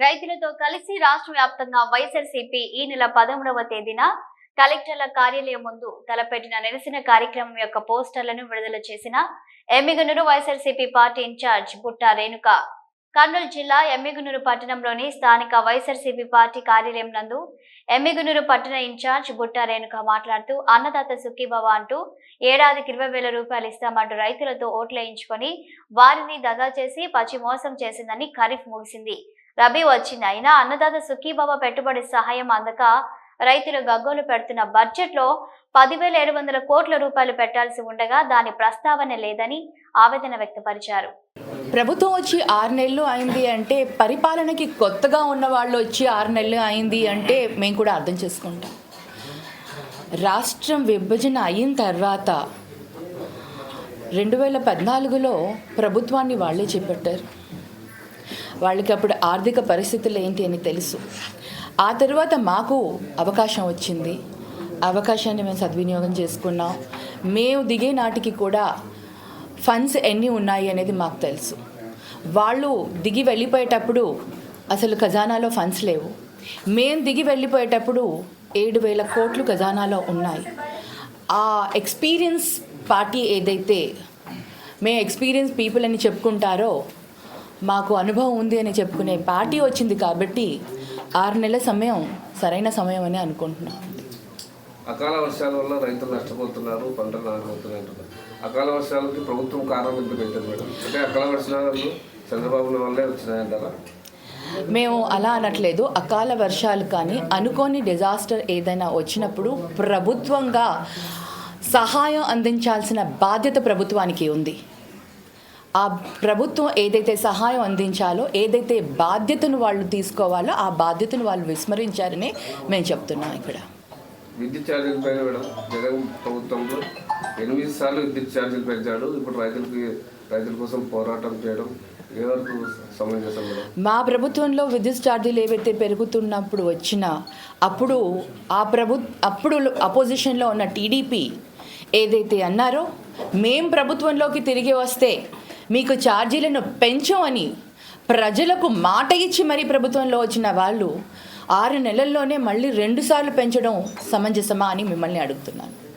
రైతులతో కలిసి రాష్ట్ర వ్యాప్తంగా వైఎస్ఆర్సీపీ ఈ నెల పదమూడవ తేదీన కలెక్టర్ల కార్యాలయం ముందు తలపెట్టిన నిరసన కార్యక్రమం యొక్క పోస్టర్లను విడుదల చేసిన ఎమ్మిగనూరు వైఎస్ఆర్సీపీ పార్టీ ఇన్ఛార్జ్ బుట్టా రేణుక. కర్నూలు జిల్లా ఎమ్మిగునూరు పట్టణంలోని స్థానిక వైఎస్ఆర్సీపీ పార్టీ కార్యాలయం నందు ఎమ్మిగునూరు పట్టణ ఇన్ఛార్జ్ బుట్టా రేణుక మాట్లాడుతూ అన్నదాత సుఖీభవ అంటూ ఏడాదికి ఇరవై వేల రూపాయలు ఇస్తామంటూ రైతులతో ఓట్లేయించుకొని వారిని దగా చేసి పచ్చి మోసం చేసిందని ఖరీఫ్ ముగిసింది. రబీ వచ్చింది. అయినా అన్నదాత సుఖీబాబా పెట్టుబడి సహాయం అందక రైతులు గగ్గోలు పెడుతున్న బడ్జెట్లో పదివేల ఏడు వందల కోట్ల రూపాయలు పెట్టాల్సి ఉండగా దాని ప్రస్తావన లేదని ఆవేదన వ్యక్తపరిచారు. ప్రభుత్వం వచ్చి ఆరు నెలలు అయింది అంటే పరిపాలనకి కొత్తగా ఉన్న వాళ్ళు వచ్చి ఆరు నెలలు అయింది అంటే మేము కూడా అర్థం చేసుకుంటాం. రాష్ట్రం విభజన అయిన తర్వాత రెండు వేల పద్నాలుగులో ప్రభుత్వాన్ని వాళ్ళే చేపట్టారు. వాళ్ళకి అప్పుడు ఆర్థిక పరిస్థితులు ఏంటి అని తెలుసు. ఆ తర్వాత మాకు అవకాశం వచ్చింది. అవకాశాన్ని మేము సద్వినియోగం చేసుకున్నాం. మేము దిగే నాటికి కూడా ఫండ్స్ ఎన్ని ఉన్నాయి అనేది మాకు తెలుసు. వాళ్ళు దిగి వెళ్ళిపోయేటప్పుడు అసలు ఖజానాలో ఫండ్స్ లేవు. మేము దిగి వెళ్ళిపోయేటప్పుడు ఏడు వేల కోట్లు ఖజానాలో ఉన్నాయి. ఆ ఎక్స్పీరియన్స్ పార్టీ ఏదైతే మేము ఎక్స్పీరియన్స్ పీపుల్ అని చెప్పుకుంటారో మాకు అనుభవం ఉంది అని చెప్పుకునే పార్టీ వచ్చింది కాబట్టి ఆరు నెలల సమయం సరైన సమయం అని అనుకుంటున్నాం. అకాల వర్షాల వల్ల రైతులు నష్టపోతున్నారు పంటలు అంటున్నారు. అకాల వర్షాలకి ప్రభుత్వం కారణం మేడం? అంటే అకాల వర్షాలు చంద్రబాబు వల్లే వచ్చినాయంటారా? మేము అలా అనట్లేదు. అకాల వర్షాలు కానీ అనుకోని డిజాస్టర్ ఏదైనా వచ్చినప్పుడు ప్రభుత్వంగా సహాయం అందించాల్సిన బాధ్యత ప్రభుత్వానికి ఉంది. ఆ ప్రభుత్వం ఏదైతే సహాయం అందించాలో ఏదైతే బాధ్యతను వాళ్ళు తీసుకోవాలో ఆ బాధ్యతను వాళ్ళు విస్మరించారని మేము చెప్తున్నాం ఇక్కడ. విద్యుత్ ఛార్జీల పైన మేడం జగన్ ప్రభుత్వంలో ఎనిమిది సార్లు విద్యుత్ ఛార్జీలు పెంచాడు. ఇప్పుడు రైతులకి రైతుల కోసం పోరాటం చేయడం మా ప్రభుత్వంలో విద్యుత్ ఛార్జీలు ఏవైతే పెరుగుతున్నప్పుడు వచ్చినా అప్పుడు ఆ ప్రభు అప్పుడు అపోజిషన్లో ఉన్న టీడీపీ ఏదైతే అన్నారో మేం ప్రభుత్వంలోకి తిరిగి వస్తే మీకు ఛార్జీలను పెంచమని ప్రజలకు మాట ఇచ్చి మరీ ప్రభుత్వంలో వచ్చిన వాళ్ళు ఆరు నెలల్లోనే మళ్ళీ రెండుసార్లు పెంచడం సమంజసమా అని మిమ్మల్ని అడుగుతున్నాను.